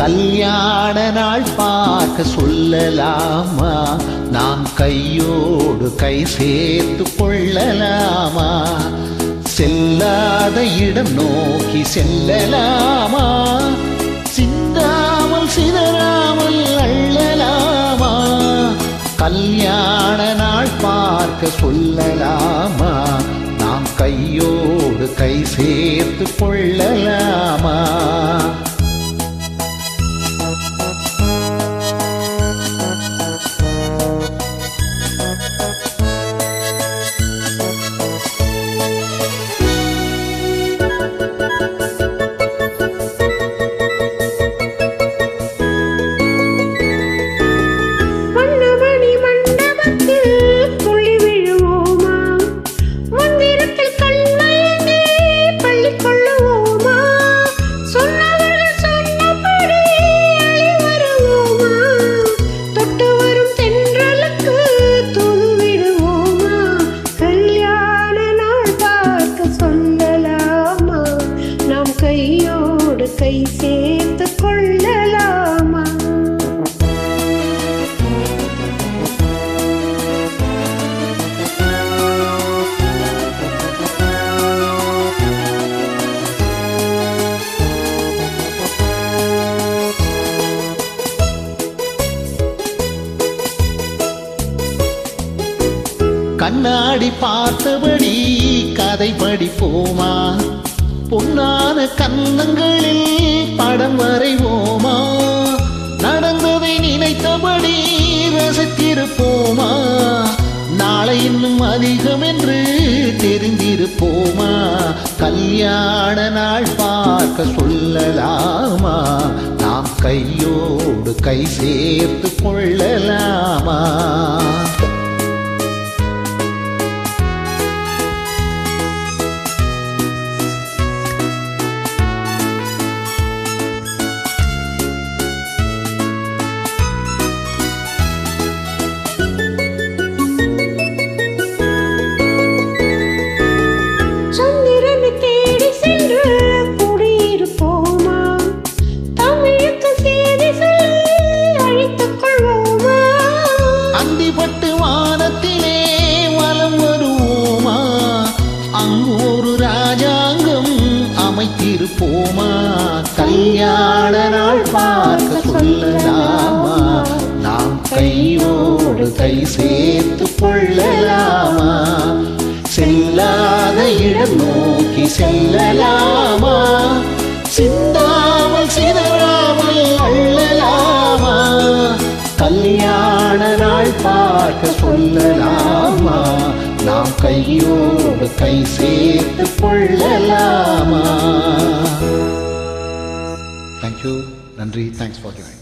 கல்யாண நாள் பார்க்க சொல்லலாமா? நாம் கையோடு கை சேர்த்து கொள்ளலாமா? செல்லாத இடம் நோக்கி செல்லலாமா? சிந்தாமல் சிதறாமல் அள்ளலாமா? கல்யாண நாள் பார்க்க சொல்லலாமா? நாம் கையோடு கை சேர்த்து கொள்ளலாமா? கையோடு கை சேர்த்து கொள்ளலாமா? கண்ணாடி பார்த்தபடி கதை படிப்போமா பொன்னான கன்னங்களில் படம் வரைவோமா? நடந்ததை நினைத்தபடி ரசித்திருப்போமா? நாளை இன்னும் அதிகம் என்று தெரிந்திருப்போமா? கல்யாண நாள் பார்க்க சொல்லலாமா? நாம் கையோடு கை சேர்த்து கொள்ளலாமா? அந்திப்பட்டு வானத்திலே வலம் வருவோமா? அங்கு ஒரு ராஜாங்கம் அமைத்திருப்போமா? கல்யாண நாள் பார்க்க சொல்லலாமா? நாம் கையோடு கை சேர்த்து கொள்ளலாமா? செல்லாத இடம் நோக்கி செல்லலாமா? சிந்தா நாம் கை சேர்த்து கொள்ளலாமா தேங்க்யூ நன்றி. Thanks for join